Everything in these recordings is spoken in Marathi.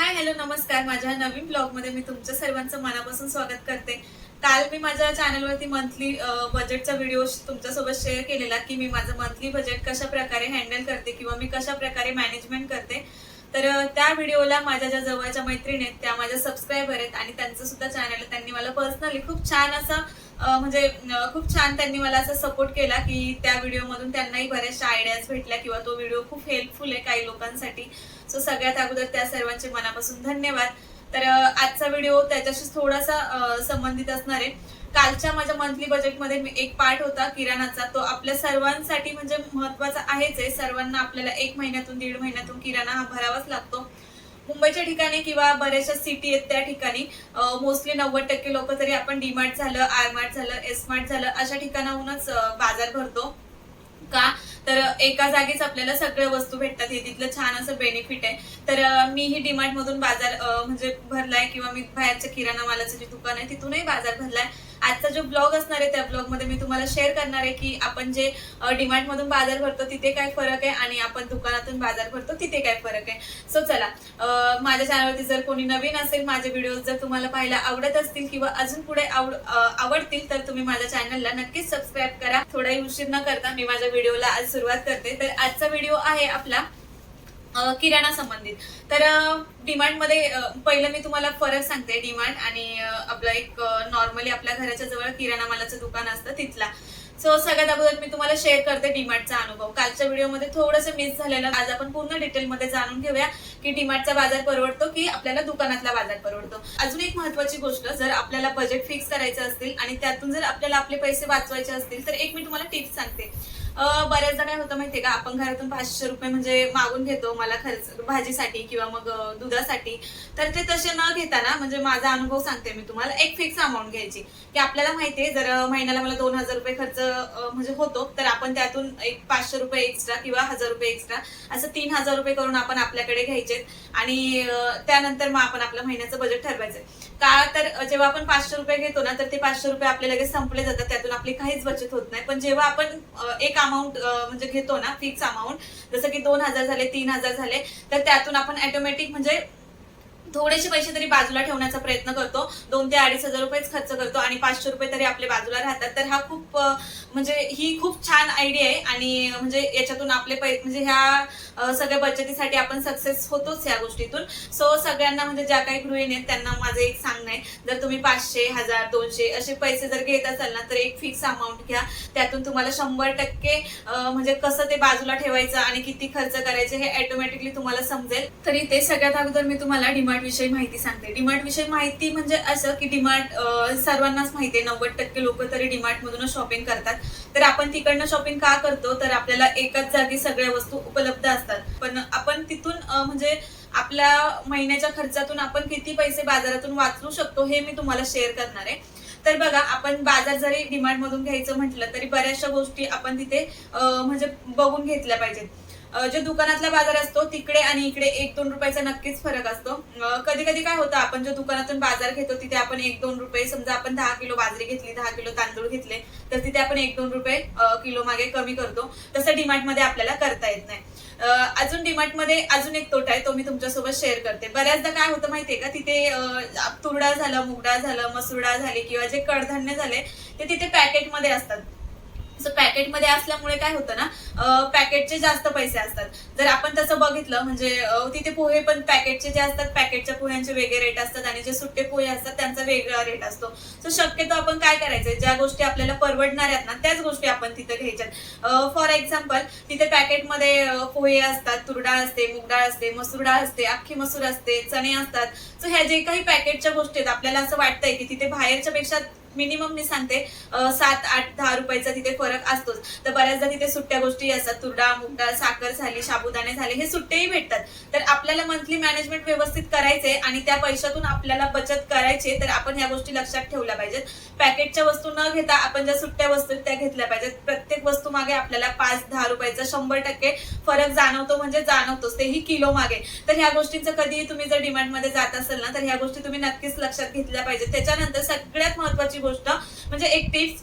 हाय हॅलो नमस्कार. माझ्या नवीन ब्लॉगमध्ये मी तुमच्या सर्वांचं मनापासून स्वागत करते. काल मी माझ्या चॅनलवरती मंथली बजेटचा व्हिडिओ तुमच्यासोबत शेअर केलेला की मी माझं मंथली बजेट कशा प्रकारे हँडल करते किंवा मी कशा प्रकारे मॅनेजमेंट करते. तर त्या व्हिडिओला माझ्या ज्या जवळच्या मैत्रिणी आहेत त्या माझ्या सबस्क्राईबर आहेत आणि त्यांचं सुद्धा चॅनल त्यांनी मला पर्सनली खूप छान असं म्हणजे खूप छान त्यांनी मला असं सपोर्ट केला की त्या व्हिडिओमधून त्यांनाही बऱ्याचशा आयडियाज भेटल्या किंवा तो व्हिडिओ खूप हेल्पफुल आहे काही लोकांसाठी. सो सगळ्यात अगोदर त्या सर्वांचे मनापासून धन्यवाद. तर आजचा व्हिडिओ त्याच्याशी थोडासा संबंधित असणार आहे. कालच्या माझ्या मंथली बजेटमध्ये एक पार्ट होता किराणाचा. तो आपल्या सर्वांसाठी म्हणजे महत्त्वाचा आहेच आहे. सर्वांना आपल्याला एक महिन्यातून दीड महिन्यातून किराणा हा भरावाच लागतो. मुंबईच्या ठिकाणी किंवा बऱ्याचशा सिटी आहेत त्या ठिकाणी मोस्टली नव्वद टक्के लोक तरी आपण डीमार्ट झालं आर मार्ट झालं एस मार्ट झालं अशा ठिकाणाहूनच बाजार भरतो. का? तर एका जागीच आपल्याला सगळ्या वस्तू भेटतात. हे तिथलं छान असं बेनिफिट आहे. तर मी ही डीमार्ट मधून बाजार म्हणजे भरलाय किंवा मी बाहेरच्या किराणा मालाचं जे दुकान आहे तिथूनही बाजार भरलाय. आजचा जो ब्लॉग असणार आहे त्या ब्लॉगमध्ये मी तुम्हाला शेअर करणार आहे की आपण जे डीमार्ट मधून बाजार भरतो तिथे काय फरक आहे आणि आपण दुकानातून बाजार भरतो तिथे काय फरक आहे. सो चला माझ्या चॅनलवरती जर कोणी नवीन असेल माझे व्हिडिओ जर तुम्हाला पाहायला आवडत असतील किंवा अजून पुढे आवड आवडतील तर तुम्ही माझ्या चॅनलला नक्कीच सबस्क्राईब करा. थोडाही उशीर न करता मी माझ्या व्हिडिओला आज सुरुवात करते. तर आजचा व्हिडिओ आहे आपला किराणा संबंधित. तर डिमांडमध्ये पहिलं मी तुम्हाला फरक सांगते. डिमांड आणि आपलं एक नॉर्मली आपल्या घराच्या जवळ किराणा मालाचं दुकान असतं तिथला. सो सगळ्यात अगोदर मी तुम्हाला शेअर करते डिमार्टचा अनुभव. कालच्या व्हिडिओमध्ये थोडंसं मिस झालेलं. आज आपण पूर्ण डिटेलमध्ये जाणून घेऊया की डिमार्टचा बाजार परवडतो की आपल्याला दुकानातला बाजार परवडतो. अजून एक महत्वाची गोष्ट जर आपल्याला बजेट फिक्स करायचं असतील आणि त्यातून जर आपल्याला आपले पैसे वाचवायचे असतील तर एक मी तुम्हाला टिप्स सांगते. बऱ्याचदा काय होतं माहितीये का? आपण घरातून पाचशे रुपये म्हणजे मागून घेतो मला खर्च भाजीसाठी किंवा मग दुधासाठी. तर ते तसे न घेताना म्हणजे माझा अनुभव सांगते मी तुम्हाला. एक फिक्स अमाऊंट घ्यायची. की आपल्याला माहितीये जर महिन्याला मला दोन हजार रुपये खर्च म्हणजे होतो तर आपण त्यातून एक पाचशे रुपये एक्स्ट्रा किंवा हजार रुपये एक्स्ट्रा असं तीन हजार रुपये करून आपण आपल्याकडे घ्यायचे. आणि त्यानंतर मग आपण आपलं महिन्याचं बजेट ठरवायचं. का तर जेव्हा आपण पाचशे रुपये घेतो ना तर ते पाचशे रुपये आपले लगेच संपले जातात. त्यातून आपली काहीच बचत होत नाही. पण जेव्हा आपण एक अमाऊंट म्हणजे घेतो ना फिक्स अमाऊंट जसं की दोन हजार झाले तीन हजार झाले तर त्यातून आपण ऑटोमॅटिक म्हणजे थोडेसे पैसे तरी बाजूला ठेवण्याचा प्रयत्न करतो. दोन ते अडीच हजार रुपयेच खर्च करतो आणि पाचशे रुपये तरी आपले बाजूला राहतात. तर हा खूप म्हणजे ही खूप छान आयडिया आहे. आणि म्हणजे याच्यातून आपले पै म्हणजे ह्या सगळ्या बचतीसाठी आपण सक्सेस होतोच या गोष्टीतून. सो सगळ्यांना म्हणजे ज्या काही गृहिणी आहेत त्यांना माझं एक सांगणं आहे. जर तुम्ही पाचशे हजार दोनशे असे पैसे जर घेत असाल ना तर एक फिक्स अमाऊंट घ्या. त्यातून तुम्हाला शंभर टक्के म्हणजे कसं ते बाजूला ठेवायचं आणि किती खर्च करायचे हे ऑटोमॅटिकली तुम्हाला समजेल. तरी ते सगळ्यात अगोदर मी तुम्हाला डिमार्ट विषयी माहिती सांगते. डिमार्ट विषयी माहिती म्हणजे असं की डिमार्ट सर्वांनाच माहिती आहे. नव्वद टक्के लोक तरी डिमार्ट मधूनच शॉपिंग करतात. तर आपण तिकडनं शॉपिंग का करतो? तर आपल्याला एकाच जागी सगळ्या वस्तू उपलब्ध असतात. पण आपण तिथून म्हणजे आपल्या महिन्याच्या खर्चातून आपण किती पैसे बाजारातून वाचवू शकतो हे मी तुम्हाला शेअर करणार आहे. तर बघा आपण बाजार जरी डिमांड मधून घ्यायचं म्हटलं तरी बऱ्याचशा गोष्टी आपण तिथे म्हणजे बघून घेतल्या पाहिजेत. जो दुकानातला बाजार असतो तिकडे आणि इकडे एक दोन रुपयाचा नक्कीच फरक असतो. कधी कधी काय होतं आपण जो दुकानातून बाजार घेतो तिथे आपण एक दोन रुपये समजा आपण दहा किलो बाजरी घेतली दहा किलो तांदूळ घेतले तर तिथे आपण एक दोन रुपये किलो मागे कमी करतो. तसं डिमार्टमध्ये आपल्याला करता येत नाही. अजून डिमार्टमध्ये अजून एक तोटा आहे तो मी तुमच्यासोबत शेअर करते. बऱ्याचदा काय होतं माहितीये का तिथे तुरडा झालं मुगडा झालं मसुरडा झाले झाली किंवा जे कडधान्य झाले ते तिथे पॅकेटमध्ये असतात. सो पॅकेटमध्ये असल्यामुळे काय होतं ना पॅकेटचे जास्त पैसे असतात. जर आपण तसं बघितलं म्हणजे तिथे पोहे पण पॅकेटचे जे असतात पॅकेटच्या पोह्यांचे वेगळे रेट असतात आणि जे सुट्टे पोहे असतात त्यांचा वेगळा रेट असतो. सो शक्यतो आपण काय करायचंय ज्या गोष्टी आपल्याला परवडणार आहेत ना त्याच गोष्टी आपण तिथे घ्यायच्यात फॉर एक्झाम्पल तिथे पॅकेटमध्ये पोहे असतात तुरडाळ असते मुगडाळ असते मसूर डाळ असते अख्खी मसूर असते चणे असतात. सो ह्या जे काही पॅकेटच्या गोष्टी आहेत आपल्याला असं वाटतंय की तिथे बाहेरच्या पेक्षा मिनिमम मी सांगते सात आठ दहा रुपयाचा तिथे फरक असतोच. तर बऱ्याचदा तिथे सुट्ट्या गोष्टी असतात तुरडा मुगडा साखर झाली साबुदाणे झाले हे सुट्टेही भेटतात. तर आपल्याला मंथली मॅनेजमेंट व्यवस्थित करायचे आणि त्या पैशातून आपल्याला बचत करायचे तर आपण ह्या गोष्टी लक्षात ठेवल्या पाहिजेत. पॅकेटच्या वस्तू न घेता आपण ज्या सुट्ट्या वस्तू त्या घेतल्या पाहिजेत. वस्तू मागे आपल्याला पाच दहा रुपयाचा शंभर टक्के फरक जाणवतो म्हणजे जाणवतोच. तेही किलो मागे. तर ह्या गोष्टींचं कधीही तुम्ही जर डिमांडमध्ये जात असेल ना तर ह्या गोष्टी तुम्ही नक्कीच लक्षात घेतल्या पाहिजे त्याच्यानंतर सगळ्यात महत्वाची गोष्ट म्हणजे एक टिप्स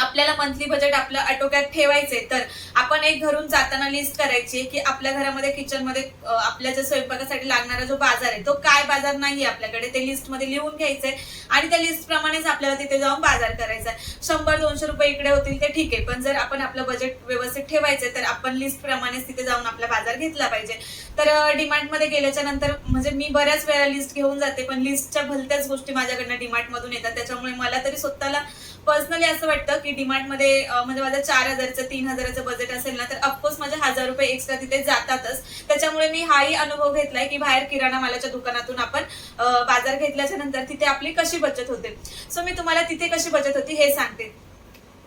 आपल्याला मंथली बजेट आपलं आटोक्यात ठेवायचंय तर आपण एक घरून जाताना लिस्ट करायची की आपल्या घरामध्ये किचनमध्ये आपल्या ज्या स्वयंपाकासाठी लागणारा जो बाजार आहे तो काय बाजार नाही आपल्याकडे ते लिस्टमध्ये लिहून घ्यायचंय आणि त्या लिस्ट प्रमाणेच आपल्याला तिथे जाऊन बाजार करायचा आहे. शंभर दोनशे रुपये इकडे होतील ते ठीक आहे पण जर आपण आपलं बजेट व्यवस्थित ठेवायचंय तर आपण लिस्ट प्रमाणेच तिथे जाऊन आपला बाजार घेतला पाहिजे. तर डिमार्टमध्ये गेल्याच्यानंतर म्हणजे मी बऱ्याच वेळा लिस्ट घेऊन जाते पण लिस्टच्या भलत्याच गोष्टी माझ्याकडनं डिमार्टमधून येतात. त्याच्यामुळे मला तरी स्वतःला पर्सनली असं वाटतं की डिमार्टमध्ये म्हणजे माझं चार हजारचं तीन हजाराचं बजेट असेल ना तर ऑफकोर्स माझे हजार रुपये एक्स्ट्रा तिथे जातातच. त्याच्यामुळे मी हाही अनुभव घेतलाय की बाहेर किराणा मालाच्या दुकानातून आपण बाजार घेतल्याच्या नंतर तिथे आपली कशी बचत होते. सो मी तुम्हाला तिथे कशी बचत होती हे सांगते.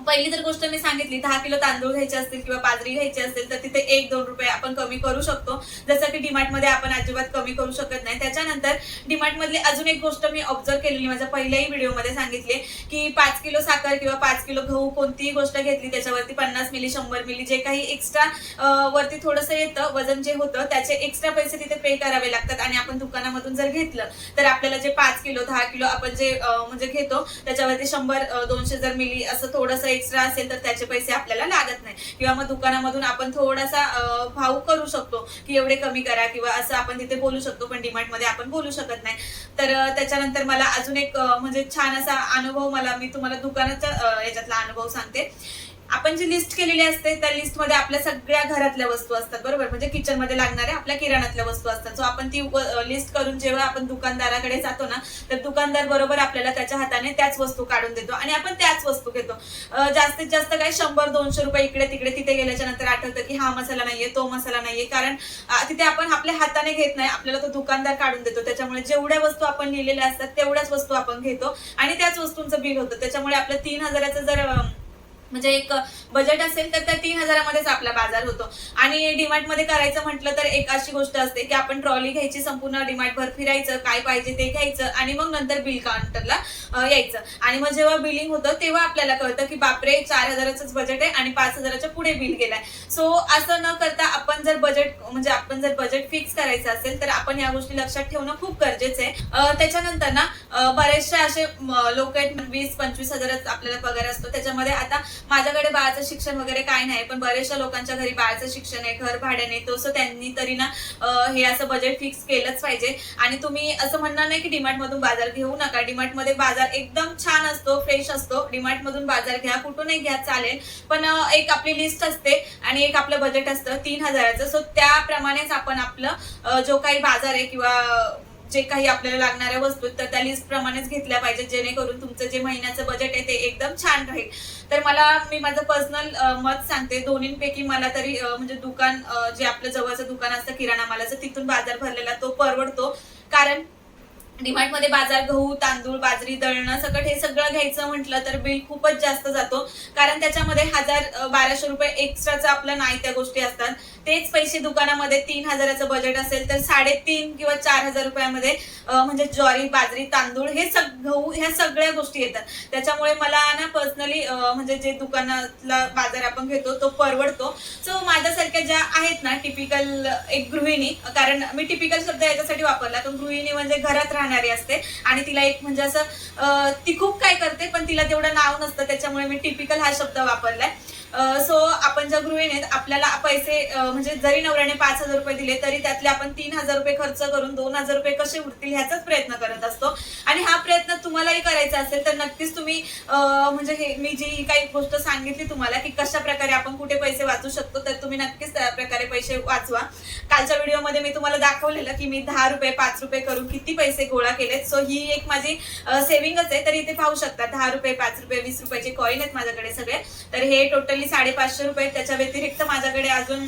पहिली जर गोष्ट मी सांगितली दहा किलो तांदूळ घ्यायचे असतील किंवा बाजरी घ्यायची असेल तर तिथे एक दोन रुपये आपण कमी करू शकतो. जसं की डिमार्टमध्ये आपण अजिबात कमी करू शकत नाही. त्याच्यानंतर डिमार्टमधली अजून एक गोष्ट मी ऑब्झर्व केलेली माझ्या पहिल्याही व्हिडिओमध्ये सांगितली की पाच किलो साखर किंवा पाच किलो गहू कोणतीही गोष्ट घेतली त्याच्यावरती पन्नास मिली शंभर मिली जे काही एक्स्ट्रा वरती थोडंसं येतं वजन जे होतं त्याचे एक्स्ट्रा पैसे तिथे पे करावे लागतात. आणि आपण दुकानामधून जर घेतलं तर आपल्याला जे पाच किलो दहा किलो आपण जे म्हणजे घेतो त्याच्यावरती शंभर दोनशे जर मिली असं थोडंसं एक्स्ट्रा असेल तर त्याचे पैसे आपल्याला लागत नाही. किंवा मग दुकानामधून आपण थोडासा भाव करू शकतो की एवढे कमी करा किंवा असं आपण तिथे बोलू शकतो पण डिमांडमध्ये मध्ये आपण बोलू शकत नाही. तर त्याच्यानंतर मला अजून एक म्हणजे छान असा अनुभव मला मी तुम्हाला दुकानाच्या याच्यातला अनुभव सांगते. आपण जी लिस्ट केलेली असते त्या लिस्टमध्ये आपल्या सगळ्या घरातल्या वस्तू असतात बरोबर? म्हणजे किचनमध्ये लागणाऱ्या आपल्या किराणातल्या वस्तू असतात. सो आपण ती लिस्ट करून जेव्हा आपण दुकानदाराकडे जातो ना तर दुकानदार बरोबर आपल्याला त्याच्या हाताने त्याच वस्तू काढून देतो आणि आपण त्याच वस्तू घेतो. जास्तीत जास्त काय शंभर दोनशे रुपये इकडे तिकडे तिथे गेल्याच्यानंतर आठवतं की हा मसाला नाहीये तो मसाला नाहीये. कारण तिथे आपण आपल्या हाताने घेत नाही आपल्याला तो दुकानदार काढून देतो. त्याच्यामुळे जेवढ्या वस्तू आपण लिहिलेल्या असतात तेवढ्याच वस्तू आपण घेतो आणि त्याच वस्तूंचं बिल होतं. त्याच्यामुळे आपलं तीन हजाराचं जर म्हणजे एक बजेट असेल तर त्या तीन हजारामध्येच आपला बाजार होतो. आणि डिमार्टमध्ये करायचं म्हटलं तर एक अशी गोष्ट असते की आपण ट्रॉली घ्यायची संपूर्ण डिमार्टभर फिरायचं काय पाहिजे ते घ्यायचं आणि मग नंतर बिल काउंटरला यायचं. आणि मग जेव्हा बिलिंग होतं तेव्हा आपल्याला कळतं की बापरे चार हजाराचंच बजेट आहे आणि पाच हजाराच्या पुढे बिल गेलाय. सो असं न करता आपण जर बजेट म्हणजे आपण जर बजेट फिक्स करायचं असेल तर आपण या गोष्टी लक्षात ठेवणं खूप गरजेचं आहे. त्याच्यानंतर ना बरेचसे असे लोक आहेत वीस पंचवीस हजारच आपल्याला पगार असतो. त्याच्यामध्ये आता माझ्याकडे बाळाचं शिक्षण वगैरे काय नाही पण बऱ्याचशा लोकांच्या घरी बाळाचं शिक्षण आहे घर भाड्याने तो असं त्यांनी तरी ना हे असं बजेट फिक्स केलंच पाहिजे. आणि तुम्ही असं म्हणणार नाही की डिमार्ट मधून बाजार घेऊ नका. डिमार्टमध्ये बाजार एकदम छान असतो फ्रेश असतो. डिमार्ट मधून बाजार घ्या कुठूनही घ्या चालेल. पण एक आपली लिस्ट असते आणि एक आपलं बजेट असतं तीन हजाराचं. सो त्याप्रमाणेच आपण आपलं जो काही बाजार आहे किंवा जे काही आपल्याला लागणाऱ्या वस्तू तर त्या लिस्ट प्रमाणेच घेतल्या पाहिजे जेणेकरून तुमचं जे महिन्याचं बजेट आहे ते एकदम छान राहील. तर मला मी माझं पर्सनल मत सांगते. दोन्हींपैकी मला तरी म्हणजे दुकान जे आपलं जवळचं दुकान असतं किराणा मालाचं तिथून बाजार भरलेला तो परवडतो. कारण डिमार्टमध्ये बाजार गहू तांदूळ बाजरी दळणं सकट हे सगळं घ्यायचं म्हटलं तर बिल खूपच जास्त जातो. कारण त्याच्यामध्ये हजार बाराशे रुपये एक्स्ट्राचं आपलं नाही त्या गोष्टी असतात. तेच पैसे दुकानामध्ये तीन हजाराचं बजेट असेल तर साडेतीन किंवा चार हजार रुपयामध्ये म्हणजे ज्वारी बाजरी तांदूळ हे सग गहू ह्या सगळ्या गोष्टी येतात. त्याच्यामुळे मला ना पर्सनली म्हणजे जे दुकानातला बाजार आपण घेतो तो परवडतो. सो माझ्यासारख्या ज्या आहेत ना टिपिकल एक गृहिणी कारण मी टिपिकल शब्द याच्यासाठी वापरला तर गृहिणी म्हणजे घरात राहणारी असते आणि तिला एक म्हणजे असं ती खूप काय करते पण तिला तेवढं नाव नसतं त्याच्यामुळे मी टिपिकल हा शब्द वापरलाय. सो आपण ज्या गृहिणी आहेत आपल्याला पैसे म्हणजे जरी नवऱ्याने पाच हजार रुपये दिले तरी त्यातले आपण तीन हजार रुपये खर्च करून दोन हजार रुपये कसे उरतील ह्याचाच प्रयत्न करत असतो. आणि हा प्रयत्न तुम्हालाही करायचा असेल तर नक्कीच तुम्ही म्हणजे हे मी जी काही गोष्ट सांगितली तुम्हाला की कशा प्रकारे आपण कुठे पैसे वाचू शकतो तर तुम्ही नक्कीच त्या प्रकारे पैसे वाचवा. कालच्या व्हिडिओमध्ये मी तुम्हाला दाखवलेलं की मी दहा रुपये पाच रुपये करून किती पैसे गोळा केलेत. सो ही एक माझी सेव्हिंगच आहे तर इथे पाहू शकता दहा रुपये पाच रुपये वीस रुपयाचे कॉईन आहेत माझ्याकडे सगळे. तर हे टोटली साडेपाचशे रुपये त्याच्या व्यतिरिक्त माझ्याकडे अजून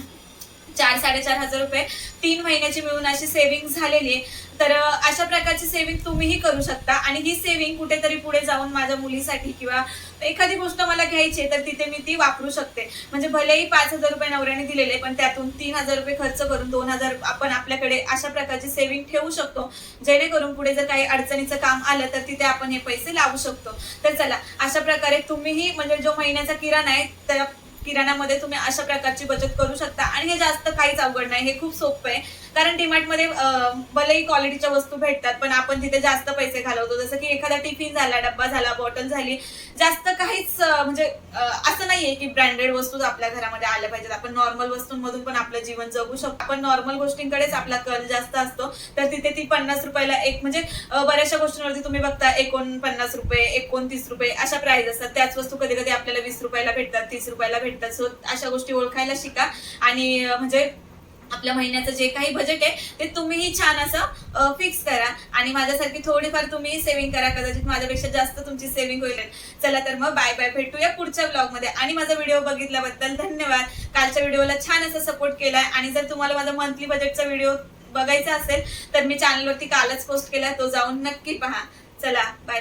चार साडेचार हजार रुपये तीन महिन्याची मिळून अशी सेव्हिंग झालेली आहे. तर अशा प्रकारची सेव्हिंग तुम्हीही करू शकता. आणि ही सेव्हिंग कुठेतरी पुढे जाऊन माझ्या मुलीसाठी किंवा एखादी गोष्ट मला घ्यायची आहे तर तिथे मी ती वापरू शकते. म्हणजे भलेही पाच हजार रुपये नवऱ्याने दिलेले पण त्यातून तीन हजार रुपये खर्च करून दोन हजार आपण आपल्याकडे अशा प्रकारची सेव्हिंग ठेवू शकतो. जेणेकरून पुढे जर काही अडचणीचं काम आलं तर तिथे आपण हे पैसे लावू शकतो. तर चला अशा प्रकारे तुम्हीही म्हणजे जो महिन्याचा किराणा आहे त्या किराणामध्ये तुम्ही अशा प्रकारची बचत करू शकता. आणि हे जास्त काहीच अवघड नाही हे खूप सोपं आहे. कारण डीमार्टमध्ये भलेही क्वालिटीच्या वस्तू भेटतात पण आपण तिथे जास्त पैसे घालवतो जसं की एखादा टिफिन झाला डब्बा झाला बॉटल झाली जास्त काहीच म्हणजे असं नाहीये की ब्रँडेड वस्तू आपल्या घरामध्ये आल्या पाहिजेत. आपण नॉर्मल वस्तूंमधून पण आपलं जीवन जगू शकतो. आपण नॉर्मल गोष्टींकडेच आपला कल जास्त असतो तर तिथे ती पन्नास रुपयाला एक म्हणजे बऱ्याचशा गोष्टींवरती तुम्ही बघता एकोणपन्नास रुपये एकोणतीस रुपये अशा प्राइस असतात. त्याच वस्तू कधी कधी आपल्याला वीस रुपयाला भेटतात तीस रुपयाला भेटतात. सो अशा गोष्टी ओळखायला शिका. आणि म्हणजे आपल्या महिन्याचं जे काही बजेट आहे ते तुम्हीही छान असं फिक्स करा. आणि माझ्यासारखी थोडीफार तुम्ही सेव्हिंग करा. कदाचित माझ्यापेक्षा जास्त तुमची सेव्हिंग होईल. चला तर मग बाय बाय भेटूया पुढच्या ब्लॉगमध्ये. आणि माझा व्हिडिओ बघितल्याबद्दल धन्यवाद. कालच्या व्हिडिओला छान असा सपोर्ट केलाय. आणि जर तुम्हाला माझा मंथली बजेटचा व्हिडिओ बघायचा असेल तर मी चॅनलवरती कालच पोस्ट केलाय. तो जाऊन नक्की पहा. चला बाय